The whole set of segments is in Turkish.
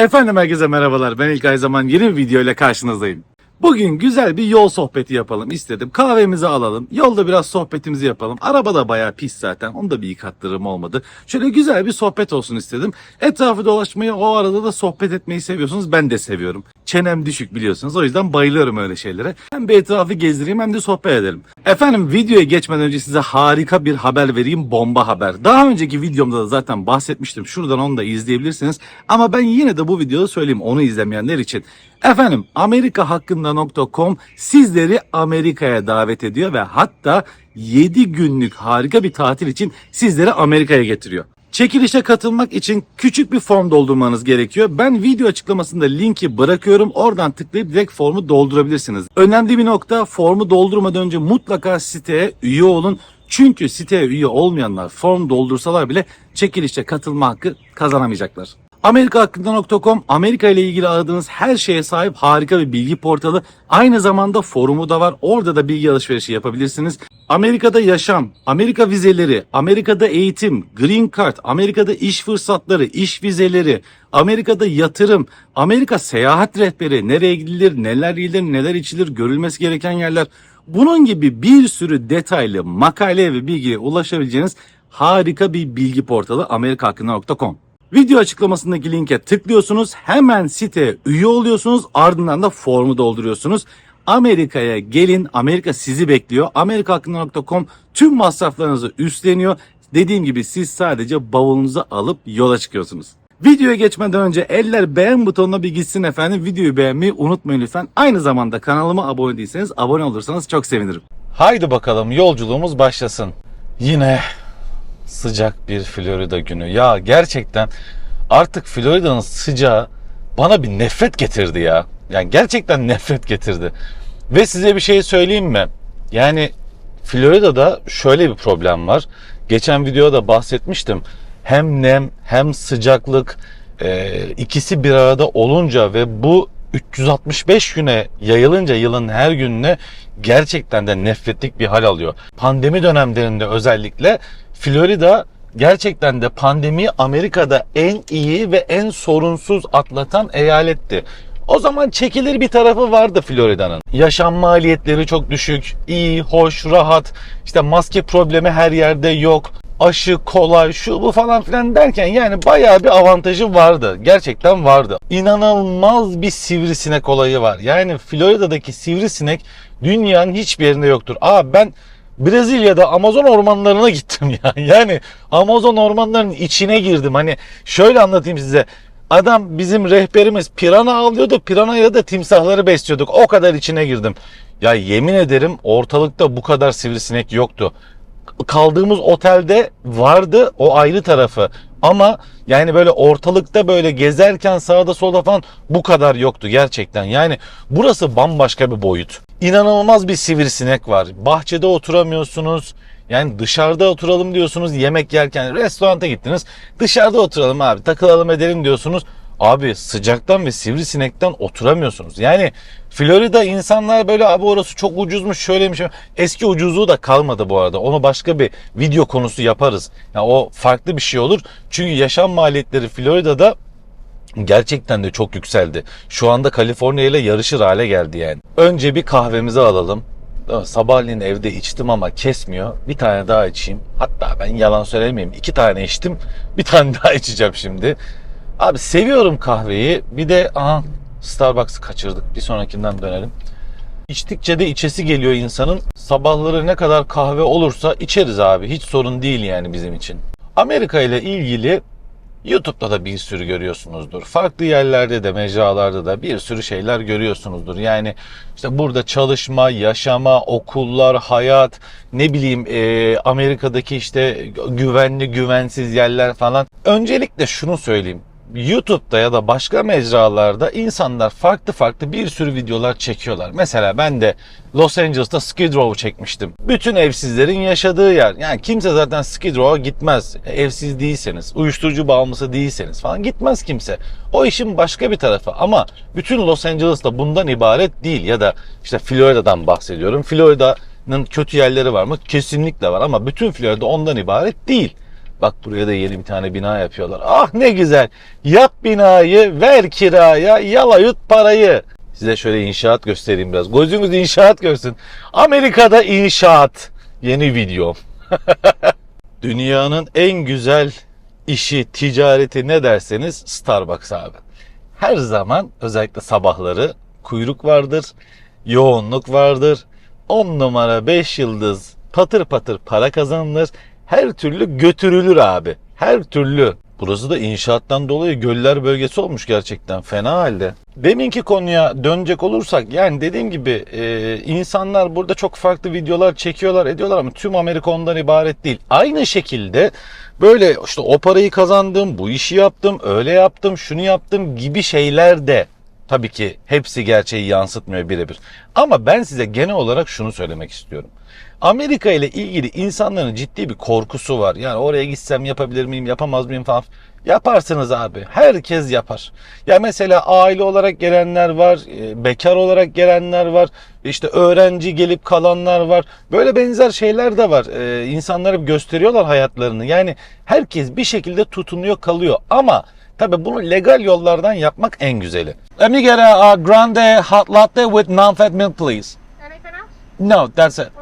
Efendim herkese merhabalar. Ben İlkay Zaman yeni bir video ile karşınızdayım. Bugün güzel bir yol sohbeti yapalım istedim. Kahvemizi alalım. Yolda biraz sohbetimizi yapalım. Araba da bayağı pis zaten. Onu da bir yıkattırım olmadı. Şöyle güzel bir sohbet olsun istedim. Etrafı dolaşmayı o arada da sohbet etmeyi seviyorsunuz. Ben de seviyorum. Çenem düşük biliyorsunuz. O yüzden bayılıyorum öyle şeylere. Hem bir etrafı gezdireyim hem de sohbet edelim. Efendim videoya geçmeden önce size harika bir haber vereyim. Bomba haber. Daha önceki videomda da zaten bahsetmiştim. Şuradan onu da izleyebilirsiniz. Ama ben yine de bu videoda söyleyeyim onu izlemeyenler için. Efendim Amerika hakkında.com sizleri Amerika'ya davet ediyor ve hatta 7 günlük harika bir tatil için sizleri Amerika'ya getiriyor. Çekilişe katılmak için küçük bir form doldurmanız gerekiyor. Ben video açıklamasında linki bırakıyorum. Oradan tıklayıp direkt formu doldurabilirsiniz. Önemli bir nokta formu doldurmadan önce mutlaka siteye üye olun. Çünkü siteye üye olmayanlar form doldursalar bile çekilişe katılma hakkı kazanamayacaklar. Amerikahakkında.com Amerika ile ilgili aradığınız her şeye sahip harika bir bilgi portalı. Aynı zamanda forumu da var. Orada da bilgi alışverişi yapabilirsiniz. Amerika'da yaşam, Amerika vizeleri, Amerika'da eğitim, green card, Amerika'da iş fırsatları, iş vizeleri, Amerika'da yatırım, Amerika seyahat rehberi, nereye gidilir, neler yiyilir, neler içilir, görülmesi gereken yerler. Bunun gibi bir sürü detaylı makale ve bilgiye ulaşabileceğiniz harika bir bilgi portalı amerikahakkında.com. Video açıklamasındaki linke tıklıyorsunuz. Hemen siteye üye oluyorsunuz. Ardından da formu dolduruyorsunuz. Amerika'ya gelin. Amerika sizi bekliyor. Amerikahakkında.com tüm masraflarınızı üstleniyor. Dediğim gibi siz sadece bavulunuzu alıp yola çıkıyorsunuz. Videoya geçmeden önce eller beğen butonuna bir gitsin efendim. Videoyu beğenmeyi unutmayın lütfen. Aynı zamanda kanalıma abone değilseniz abone olursanız çok sevinirim. Haydi bakalım yolculuğumuz başlasın. Yine sıcak bir Florida günü. Ya gerçekten artık Florida'nın sıcağı bana bir nefret getirdi ya. Yani gerçekten nefret getirdi. Ve size bir şey söyleyeyim mi? Yani Florida'da şöyle bir problem var. Geçen videoda bahsetmiştim. Hem nem hem sıcaklık e, ikisi bir arada olunca ve bu 365 güne yayılınca yılın her gününe gerçekten de nefretlik bir hal alıyor. Pandemi dönemlerinde özellikle Florida gerçekten de pandemiyi Amerika'da en iyi ve en sorunsuz atlatan eyaletti. O zaman çekilir bir tarafı vardı Florida'nın. Yaşam maliyetleri çok düşük, iyi, hoş, rahat. İşte maske problemi her yerde yok. Aşı kolay, şu bu falan filan derken yani bayağı bir avantajı vardı. Gerçekten vardı. İnanılmaz bir sivrisinek olayı var. Yani Florida'daki sivrisinek dünyanın hiçbir yerinde yoktur. Aa ben Brezilya'da Amazon ormanlarına gittim ya. Yani Amazon ormanlarının içine girdim. Hani şöyle anlatayım size. Adam bizim rehberimiz pirana avlıyordu. Piranayla da timsahları besliyorduk. O kadar içine girdim. Ya yemin ederim ortalıkta bu kadar sivrisinek yoktu. Kaldığımız otelde vardı o ayrı tarafı. Ama yani böyle ortalıkta böyle gezerken sağda solda falan bu kadar yoktu gerçekten. Yani burası bambaşka bir boyut. İnanılmaz bir sivrisinek var. Bahçede oturamıyorsunuz. Yani dışarıda oturalım diyorsunuz yemek yerken restoranta gittiniz. Dışarıda oturalım abi takılalım edelim diyorsunuz. Abi sıcaktan ve sivrisinekten oturamıyorsunuz. Yani Florida insanlar böyle abi orası çok ucuzmuş şöyleymiş. Eski ucuzluğu da kalmadı bu arada. Onu başka bir video konusu yaparız. Yani o farklı bir şey olur. Çünkü yaşam maliyetleri Florida'da gerçekten de çok yükseldi. Şu anda Kaliforniya ile yarışır hale geldi yani. Önce bir kahvemizi alalım. Sabahleyin evde içtim ama kesmiyor. Bir tane daha içeyim. Hatta ben yalan söylemeyeyim. iki tane içtim. Bir tane daha içeceğim şimdi. Abi seviyorum kahveyi. Bir de aha Starbucks'ı kaçırdık. Bir sonrakinden dönelim. İçtikçe de içesi geliyor insanın. Sabahları ne kadar kahve olursa içeriz abi. Hiç sorun değil yani bizim için. Amerika ile ilgili YouTube'da da bir sürü görüyorsunuzdur. Farklı yerlerde de mecralarda da bir sürü şeyler görüyorsunuzdur. Yani işte burada çalışma, yaşama, okullar, hayat, ne bileyim e, Amerika'daki işte güvenli güvensiz yerler falan. Öncelikle şunu söyleyeyim. YouTube'da ya da başka mecralarda insanlar farklı farklı bir sürü videolar çekiyorlar. Mesela ben de Los Angeles'ta Skid Row'u çekmiştim. Bütün evsizlerin yaşadığı yer. Yani kimse zaten Skid Row'a gitmez. Evsiz değilseniz, uyuşturucu bağımlısı değilseniz falan gitmez kimse. O işin başka bir tarafı ama bütün Los Angeles'ta bundan ibaret değil ya da işte Florida'dan bahsediyorum. Florida'nın kötü yerleri var mı? Kesinlikle var ama bütün Florida ondan ibaret değil. Bak buraya da yeni bir tane bina yapıyorlar. Ah ne güzel. Yap binayı, ver kiraya, yala yut parayı. Size şöyle inşaat göstereyim biraz. Gözünüz inşaat görsün. Amerika'da inşaat. Yeni video. Dünyanın en güzel işi, ticareti ne derseniz Starbucks abi. Her zaman özellikle sabahları kuyruk vardır, yoğunluk vardır. 10 numara 5 yıldız patır patır para kazanılır. Her türlü götürülür abi. Her türlü. Burası da inşaattan dolayı göller bölgesi olmuş gerçekten fena halde. Deminki konuya dönecek olursak yani dediğim gibi e, insanlar burada çok farklı videolar çekiyorlar ediyorlar ama tüm Amerika ondan ibaret değil. Aynı şekilde böyle işte o parayı kazandım, bu işi yaptım, öyle yaptım, şunu yaptım gibi şeyler de tabii ki hepsi gerçeği yansıtmıyor birebir. Ama ben size genel olarak şunu söylemek istiyorum. Amerika ile ilgili insanların ciddi bir korkusu var. Yani oraya gitsem yapabilir miyim, yapamaz mıyım falan. Yaparsınız abi. Herkes yapar. Ya mesela aile olarak gelenler var, e, bekar olarak gelenler var, işte öğrenci gelip kalanlar var. Böyle benzer şeyler de var. E, İnsanlar hep gösteriyorlar hayatlarını. Yani herkes bir şekilde tutunuyor, kalıyor. Ama tabii bunu legal yollardan yapmak en güzeli. Let me get a, a grande hot latte with non-fat milk please. Anything else? No, that's it.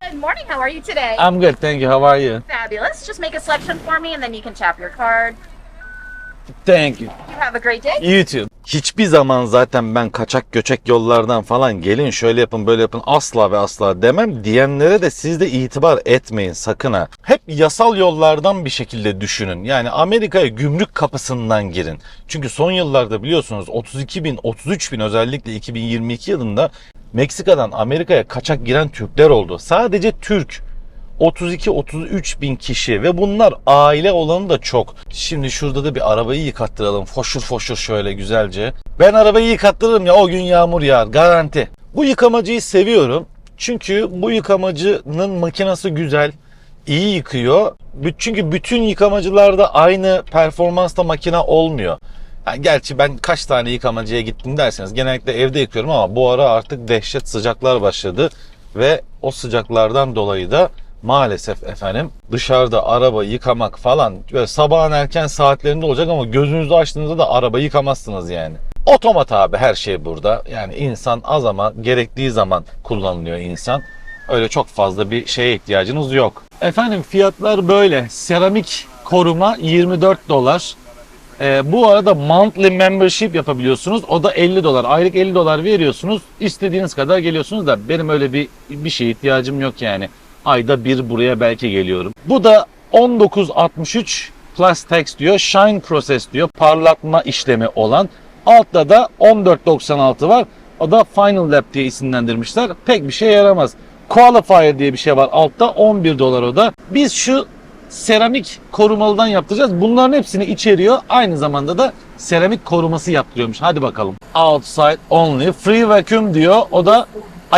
Good morning. How are you today? I'm good, thank you. How are you? Fabulous. Just make a selection for me and then you can tap your card. Thank you. You have a great day. YouTube. Hiçbir zaman zaten ben kaçak göçek yollardan falan gelin şöyle yapın böyle yapın asla ve asla demem. Diyenlere de siz de itibar etmeyin sakın ha. Hep yasal yollardan bir şekilde düşünün. Yani Amerika'ya gümrük kapısından girin. Çünkü son yıllarda biliyorsunuz 32 bin 33 bin özellikle 2022 yılında Meksika'dan Amerika'ya kaçak giren Türkler oldu. Sadece Türk. 32-33 bin kişi ve bunlar aile olanı da çok. Şimdi şurada da bir arabayı yıkattıralım. Foşur foşur şöyle güzelce. Ben arabayı yıkattırırım ya o gün yağmur yağar garanti. Bu yıkamacıyı seviyorum. Çünkü bu yıkamacının makinesi güzel. iyi yıkıyor. Çünkü bütün yıkamacılarda aynı performansta makine olmuyor. Yani gerçi ben kaç tane yıkamacıya gittim derseniz genellikle evde yıkıyorum ama bu ara artık dehşet sıcaklar başladı ve o sıcaklardan dolayı da maalesef efendim dışarıda araba yıkamak falan böyle sabahın erken saatlerinde olacak ama gözünüzü açtığınızda da araba yıkamazsınız yani. Otomat abi her şey burada. Yani insan az ama gerektiği zaman kullanılıyor insan. Öyle çok fazla bir şeye ihtiyacınız yok. Efendim fiyatlar böyle. Seramik koruma 24 dolar. Ee, bu arada monthly membership yapabiliyorsunuz. O da 50 dolar. Aylık 50 dolar veriyorsunuz. İstediğiniz kadar geliyorsunuz da benim öyle bir bir şeye ihtiyacım yok yani. Ayda bir buraya belki geliyorum. Bu da 1963 plus tax diyor. Shine process diyor. Parlatma işlemi olan. Altta da 14.96 var. O da Final Lap diye isimlendirmişler. Pek bir şey yaramaz. Qualifier diye bir şey var altta 11 dolar o da. Biz şu seramik korumalıdan yaptıracağız. Bunların hepsini içeriyor. Aynı zamanda da seramik koruması yaptırıyormuş. Hadi bakalım. Outside only. Free vacuum diyor. O da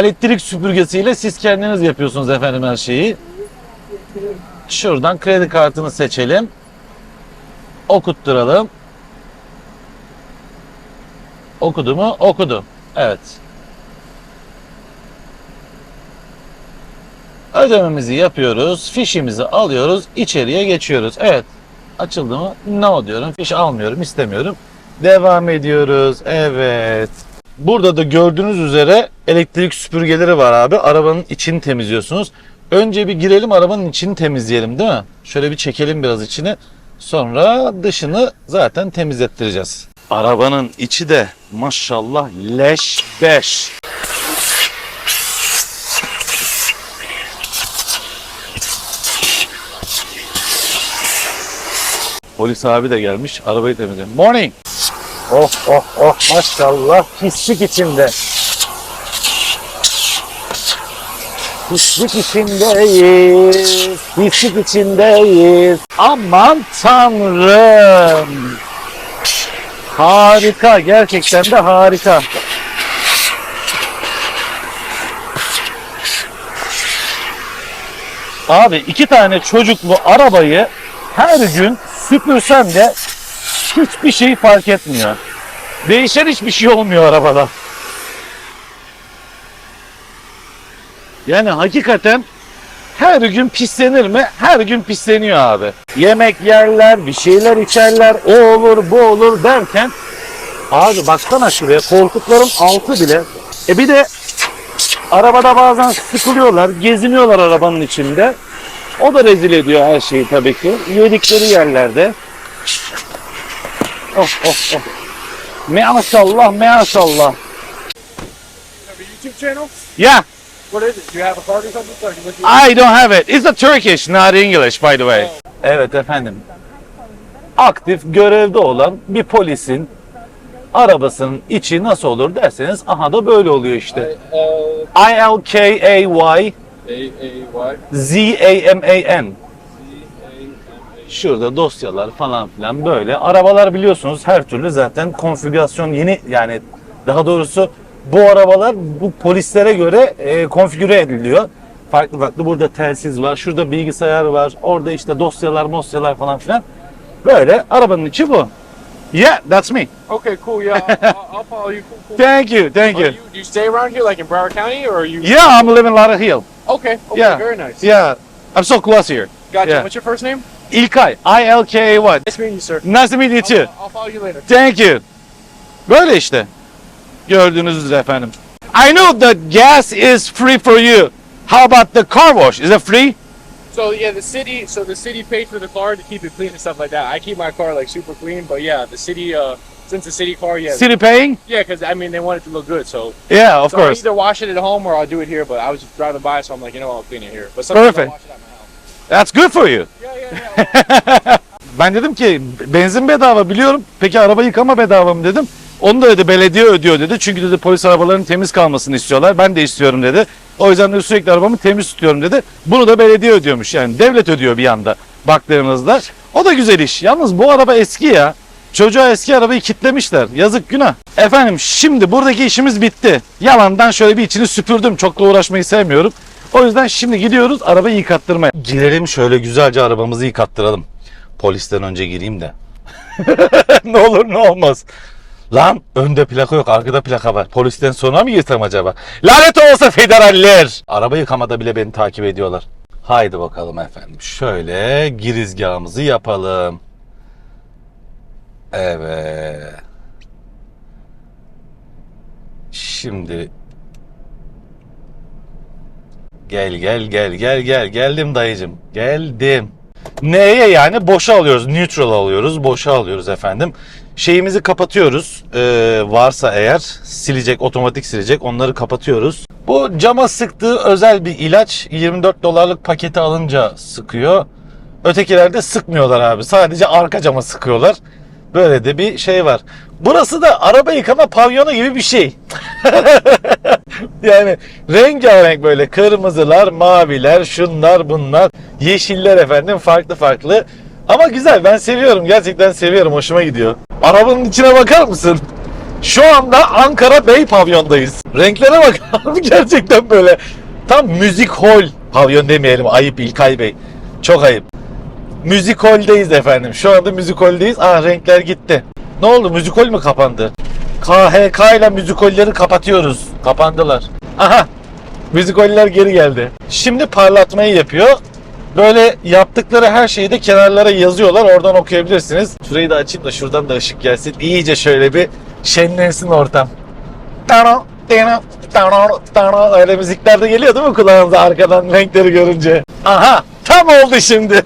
elektrik süpürgesiyle siz kendiniz yapıyorsunuz efendim her şeyi. Şuradan kredi kartını seçelim. Okutturalım. Okudu mu? Okudu. Evet. Ödememizi yapıyoruz. Fişimizi alıyoruz. içeriye geçiyoruz. Evet. Açıldı mı? No diyorum. Fiş almıyorum. istemiyorum. Devam ediyoruz. Evet. Burada da gördüğünüz üzere elektrik süpürgeleri var abi. Arabanın içini temizliyorsunuz. Önce bir girelim arabanın içini temizleyelim değil mi? Şöyle bir çekelim biraz içini. Sonra dışını zaten temizlettireceğiz. Arabanın içi de maşallah leş beş. Polis abi de gelmiş arabayı temizliyor. Morning. Oh oh oh maşallah pislik içinde. Pislik içindeyiz. Pislik içindeyiz. Aman tanrım. Harika gerçekten de harika. Abi iki tane çocuklu arabayı her gün süpürsem de hiçbir şey fark etmiyor. Değişen hiçbir şey olmuyor arabada. Yani hakikaten her gün pislenir mi? Her gün pisleniyor abi. Yemek yerler, bir şeyler içerler, o olur, bu olur derken abi baksana şuraya koltukların altı bile. E bir de arabada bazen sıkılıyorlar, geziniyorlar arabanın içinde. O da rezil ediyor her şeyi tabii ki. Yedikleri yerlerde. Oh oh oh. Maşallah maşallah. YouTube channel? Yeah, What is it? Do you have a card or something? So I can look you I don't have it. It's a Turkish, not English by the way. Evet efendim. Aktif görevde olan bir polisin arabasının içi nasıl olur derseniz aha da böyle oluyor işte. I L K A Y A A Y Z A M A N. Şurada dosyalar falan filan böyle. Arabalar biliyorsunuz her türlü zaten konfigürasyon yeni yani daha doğrusu bu arabalar bu polislere göre e, konfigüre ediliyor. Farklı farklı burada telsiz var, şurada bilgisayar var, orada işte dosyalar, dosyalar falan filan. Böyle arabanın içi bu. Yeah, that's me. Okay, cool. Yeah, I'll, I'll, follow you. Cool, cool. Thank you, thank you. you. Do you stay around here, like in Broward County, or are you? Yeah, I'm living Lara Hill. Okay. Okay. Yeah. Very nice. Yeah, I'm so close here. Gotcha. Yeah. What's your first name? İlkay, I-L-K-A-Y. Nice meeting you, sir. Nice to meet you too. I'll, follow you later. Thank you. Böyle işte. Gördüğünüz üzere efendim. I know the gas is free for you. How about the car wash? Is it free? So yeah, the city. So the city paid for the car to keep it clean and stuff like that. I keep my car like super clean, but yeah, the city. Uh, since the city car, yeah. City paying? Yeah, because I mean they want it to look good, so. Yeah, of so I course. either wash it at home or I'll do it here. But I was just driving by, so I'm like, you know, I'll clean it here. But sometimes Perfect. That's good for you. Yeah, yeah, yeah. Ben dedim ki benzin bedava biliyorum. Peki araba yıkama bedava mı dedim. Onu da dedi belediye ödüyor dedi. Çünkü dedi polis arabalarının temiz kalmasını istiyorlar. Ben de istiyorum dedi. O yüzden de sürekli arabamı temiz tutuyorum dedi. Bunu da belediye ödüyormuş. Yani devlet ödüyor bir yanda baktığınızda. O da güzel iş. Yalnız bu araba eski ya. Çocuğa eski arabayı kitlemişler. Yazık günah. Efendim şimdi buradaki işimiz bitti. Yalandan şöyle bir içini süpürdüm. Çok da uğraşmayı sevmiyorum. O yüzden şimdi gidiyoruz arabayı yıkattırmaya. Girelim şöyle güzelce arabamızı yıkattıralım. Polisten önce gireyim de. ne olur ne olmaz. Lan önde plaka yok arkada plaka var. Polisten sonra mı girsem acaba? Lanet olsa federaller. Araba yıkamada bile beni takip ediyorlar. Haydi bakalım efendim. Şöyle girizgahımızı yapalım. Evet. Şimdi Gel gel gel gel gel geldim dayıcım. Geldim. Neye yani? Boşa alıyoruz. Neutral alıyoruz. Boşa alıyoruz efendim. Şeyimizi kapatıyoruz. Ee, varsa eğer silecek, otomatik silecek. Onları kapatıyoruz. Bu cama sıktığı özel bir ilaç. 24 dolarlık paketi alınca sıkıyor. Ötekilerde sıkmıyorlar abi. Sadece arka cama sıkıyorlar. Böyle de bir şey var. Burası da araba yıkama pavyonu gibi bir şey. Yani rengarenk böyle kırmızılar, maviler, şunlar bunlar, yeşiller efendim farklı farklı. Ama güzel ben seviyorum gerçekten seviyorum hoşuma gidiyor. Arabanın içine bakar mısın? Şu anda Ankara Bey pavyondayız. Renklere bak gerçekten böyle tam müzik hol pavyon demeyelim ayıp İlkay Bey. Çok ayıp. Müzik holdeyiz efendim. Şu anda müzik holdeyiz. Aa renkler gitti. Ne oldu müzik hol mü kapandı? KHK ile müzikolleri kapatıyoruz. Kapandılar. Aha. Müzikoller geri geldi. Şimdi parlatmayı yapıyor. Böyle yaptıkları her şeyi de kenarlara yazıyorlar. Oradan okuyabilirsiniz. Şurayı da açayım da şuradan da ışık gelsin. İyice şöyle bir şenlensin ortam. Tano, tano, tano, tano. Öyle müzikler de geliyor değil mi kulağınıza arkadan renkleri görünce? Aha tam oldu şimdi.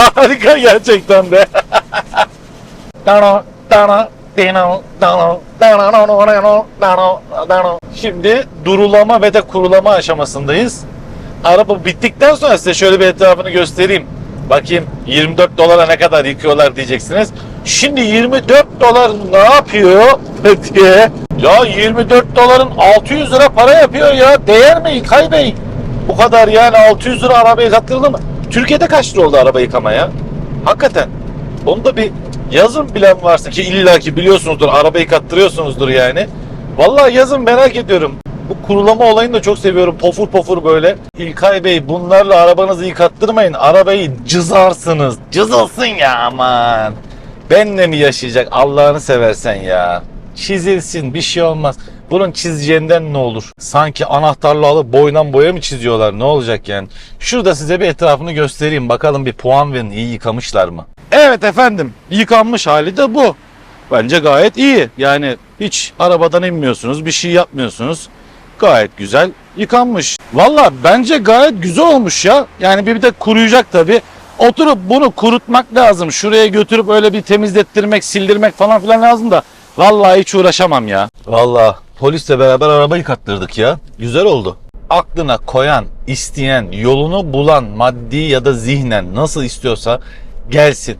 Harika gerçekten de. Şimdi durulama ve de kurulama aşamasındayız. Araba bittikten sonra size şöyle bir etrafını göstereyim. Bakayım 24 dolara ne kadar yıkıyorlar diyeceksiniz. Şimdi 24 dolar ne yapıyor diye. Ya 24 doların 600 lira para yapıyor ya. Değer mi İlkay Bey? Bu kadar yani 600 lira araba yıkattırılır mı? Türkiye'de kaç lira oldu araba yıkamaya? Hakikaten. Onu da bir yazın bilen varsa ki illaki biliyorsunuzdur araba yıkattırıyorsunuzdur yani. Vallahi yazın merak ediyorum. Bu kurulama olayını da çok seviyorum. Pofur pofur böyle. İlkay Bey bunlarla arabanızı yıkattırmayın. Arabayı cızarsınız. Cızılsın ya aman. Benle mi yaşayacak Allah'ını seversen ya. Çizilsin bir şey olmaz. Bunun çizeceğinden ne olur? Sanki anahtarla alıp boydan boya mı çiziyorlar? Ne olacak yani? Şurada size bir etrafını göstereyim. Bakalım bir puan verin. İyi yıkamışlar mı? Evet efendim. Yıkanmış hali de bu. Bence gayet iyi. Yani hiç arabadan inmiyorsunuz. Bir şey yapmıyorsunuz. Gayet güzel yıkanmış. Valla bence gayet güzel olmuş ya. Yani bir de kuruyacak tabii. Oturup bunu kurutmak lazım. Şuraya götürüp öyle bir temizlettirmek, sildirmek falan filan lazım da. Vallahi hiç uğraşamam ya. Vallahi polisle beraber arabayı kattırdık ya. Güzel oldu. Aklına koyan, isteyen, yolunu bulan maddi ya da zihnen nasıl istiyorsa gelsin.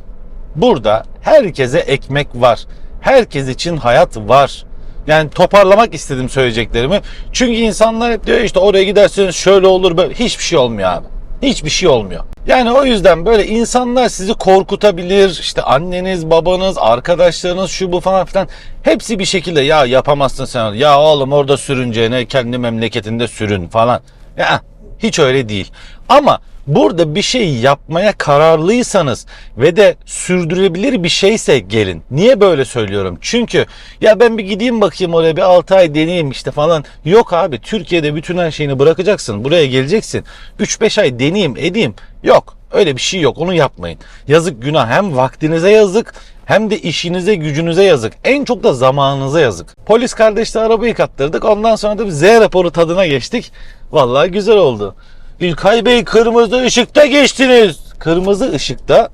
Burada herkese ekmek var. Herkes için hayat var. Yani toparlamak istedim söyleyeceklerimi. Çünkü insanlar hep diyor işte oraya giderseniz şöyle olur böyle. Hiçbir şey olmuyor abi. Hiçbir şey olmuyor. Yani o yüzden böyle insanlar sizi korkutabilir. İşte anneniz, babanız, arkadaşlarınız şu bu falan filan. Hepsi bir şekilde ya yapamazsın sen. Ya oğlum orada sürüneceğine kendi memleketinde sürün falan. Ya hiç öyle değil. Ama burada bir şey yapmaya kararlıysanız ve de sürdürülebilir bir şeyse gelin. Niye böyle söylüyorum? Çünkü ya ben bir gideyim bakayım oraya bir 6 ay deneyeyim işte falan. Yok abi Türkiye'de bütün her şeyini bırakacaksın. Buraya geleceksin. 3-5 ay deneyeyim edeyim. Yok öyle bir şey yok onu yapmayın. Yazık günah hem vaktinize yazık hem de işinize gücünüze yazık. En çok da zamanınıza yazık. Polis kardeşle arabayı kattırdık. Ondan sonra da bir Z raporu tadına geçtik. Vallahi güzel oldu. İlkay Bey kırmızı ışıkta geçtiniz. Kırmızı ışıkta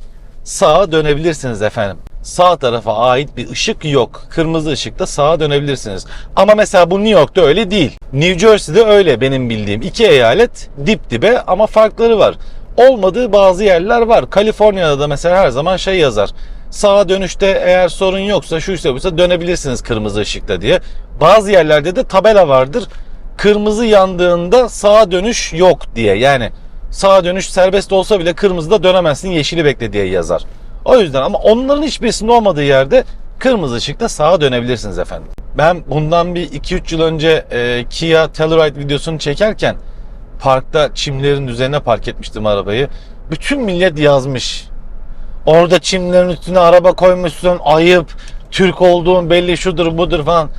sağa dönebilirsiniz efendim. Sağ tarafa ait bir ışık yok. Kırmızı ışıkta sağa dönebilirsiniz. Ama mesela bu New York'ta öyle değil. New Jersey'de öyle benim bildiğim. İki eyalet dip dibe ama farkları var. Olmadığı bazı yerler var. Kaliforniya'da da mesela her zaman şey yazar. Sağa dönüşte eğer sorun yoksa şuysa buysa dönebilirsiniz kırmızı ışıkta diye. Bazı yerlerde de tabela vardır. Kırmızı yandığında sağa dönüş yok diye. Yani sağa dönüş serbest olsa bile kırmızıda dönemezsin yeşili bekle diye yazar. O yüzden ama onların hiçbirisinin olmadığı yerde kırmızı ışıkta sağa dönebilirsiniz efendim. Ben bundan bir 2-3 yıl önce e, Kia Telluride videosunu çekerken parkta çimlerin üzerine park etmiştim arabayı. Bütün millet yazmış. Orada çimlerin üstüne araba koymuşsun ayıp. Türk olduğun belli şudur budur falan.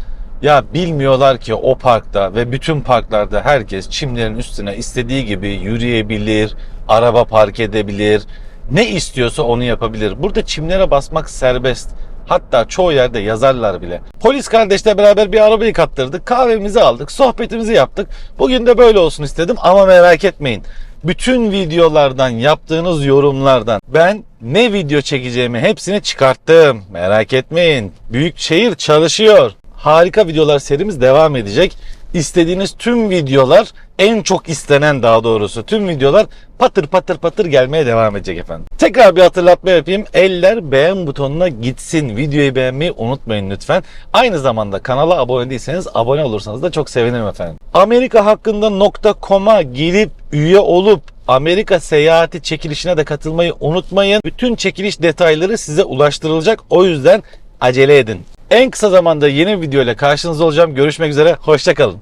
Ya bilmiyorlar ki o parkta ve bütün parklarda herkes çimlerin üstüne istediği gibi yürüyebilir, araba park edebilir. Ne istiyorsa onu yapabilir. Burada çimlere basmak serbest. Hatta çoğu yerde yazarlar bile. Polis kardeşle beraber bir arabayı kattırdık. Kahvemizi aldık. Sohbetimizi yaptık. Bugün de böyle olsun istedim ama merak etmeyin. Bütün videolardan yaptığınız yorumlardan ben ne video çekeceğimi hepsini çıkarttım. Merak etmeyin. Büyükşehir çalışıyor. Harika videolar serimiz devam edecek. İstediğiniz tüm videolar en çok istenen daha doğrusu tüm videolar patır patır patır gelmeye devam edecek efendim. Tekrar bir hatırlatma yapayım. Eller beğen butonuna gitsin. Videoyu beğenmeyi unutmayın lütfen. Aynı zamanda kanala abone değilseniz abone olursanız da çok sevinirim efendim. Amerika hakkında .com'a girip üye olup Amerika seyahati çekilişine de katılmayı unutmayın. Bütün çekiliş detayları size ulaştırılacak. O yüzden acele edin. En kısa zamanda yeni bir video ile karşınızda olacağım. Görüşmek üzere. Hoşçakalın.